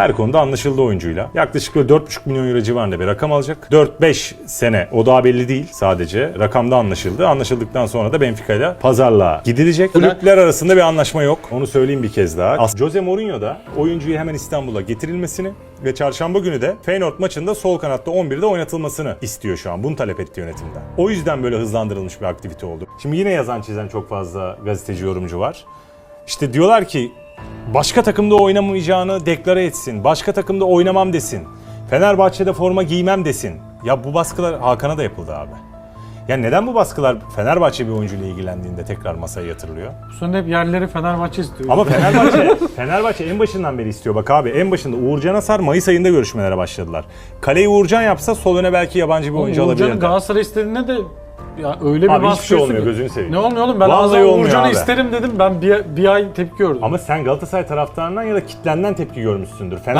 Her konuda anlaşıldı oyuncuyla. Yaklaşık böyle 4,5 milyon euro civarında bir rakam alacak. 4-5 sene o daha belli değil sadece. Rakamda anlaşıldı. Anlaşıldıktan sonra da Benfica ile pazarlığa gidilecek. Kulüpler arasında bir anlaşma yok. Onu söyleyeyim bir kez daha. As- Jose Mourinho da oyuncuyu hemen İstanbul'a getirilmesini ve çarşamba günü de Feyenoord maçında sol kanatta 11'de oynatılmasını istiyor şu an. Bunu talep etti yönetimden. O yüzden böyle hızlandırılmış bir aktivite oldu. Şimdi yine yazan çizen çok fazla gazeteci yorumcu var. İşte diyorlar ki başka takımda oynamayacağını deklare etsin. Başka takımda oynamam desin. Fenerbahçe'de forma giymem desin. Ya bu baskılar Hakan'a da yapıldı abi. Ya neden bu baskılar Fenerbahçe bir oyuncuyla ilgilendiğinde tekrar masaya yatırılıyor? Bu sene hep yerleri Fenerbahçe istiyor. Ama Fenerbahçe Fenerbahçe en başından beri istiyor. Bak abi en başında Uğurcan Asar Mayıs ayında görüşmelere başladılar. Kaleyi Uğurcan yapsa sol öne belki yabancı bir oyuncu Uğurcan'ın alabilirler. Galatasaray istediğinde de ya öyle bir Abi hiçbir şey olmuyor, gözünü seveyim. Ne olmuyor oğlum ben Vallahi Vallahi olmuyor Uğurcan'ı abi. isterim dedim ben bir, bir ay tepki gördüm. Ama sen Galatasaray taraftarından ya da kitlenden tepki görmüşsündür. Fener